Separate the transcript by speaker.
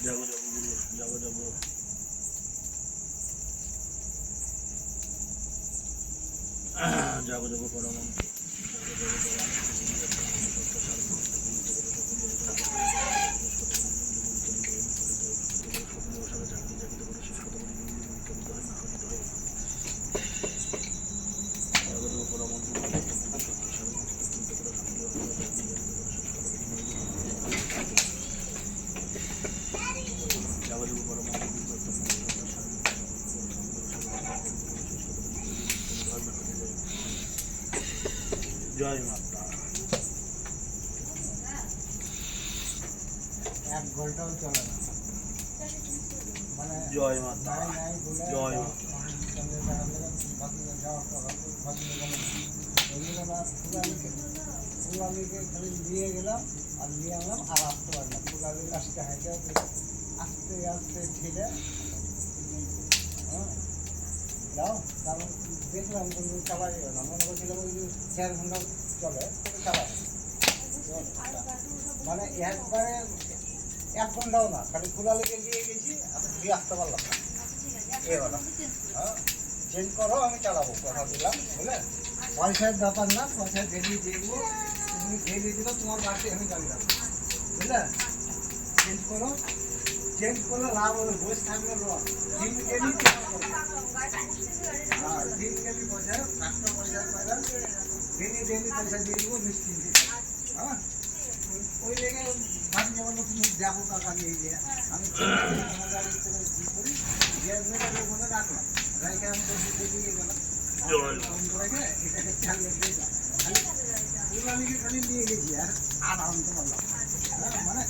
Speaker 1: যাব যাব গুরু যাব যাব যাব যাব পরমন্ত যাব যাব জয় মাতা
Speaker 2: এক ঘন্টাও চলে না মানে
Speaker 1: জয় মাতা
Speaker 2: নাই নাই বলে
Speaker 1: জয়
Speaker 2: আমি সঙ্গে দেখা গেলাম, বাকিরা যাওয়ার পর বাকিরা গেল। ওই জন্য না ফুলানিকে ফুলানিকে খালি নিয়ে গেলাম আর নিয়ে আনলাম আর আসতে পারলাম ফুলানি লাস্টে হাইটে আস্তে আস্তে ঠেলে হ্যাঁ যাও, কারণ দেখলাম কিন্তু চালাই না। মনে করছিলাম ওই চার ঘণ্টা চলে চালাই। মানে একবারে এক ঘন্টাও না, খালি ফুলালিকে দিয়ে গেছি আর দিয়ে আসতে পারলাম না। এবার হ্যাঁ চেঞ্জ করো, আমি চালাবো, কথা দিলাম, বুঝলে? পয়সার ব্যাপার না, পয়সা ডেলি দেখব তুমি ডেলি দিলে তোমার বাড়িতে আমি যাব বুঝলে? চেঞ্জ করো, চেঞ্জ করলে লাভ হবে বসে থাকলে আমি খালি নিয়ে গেছি আর আর আনতে হ্যাঁ, মানে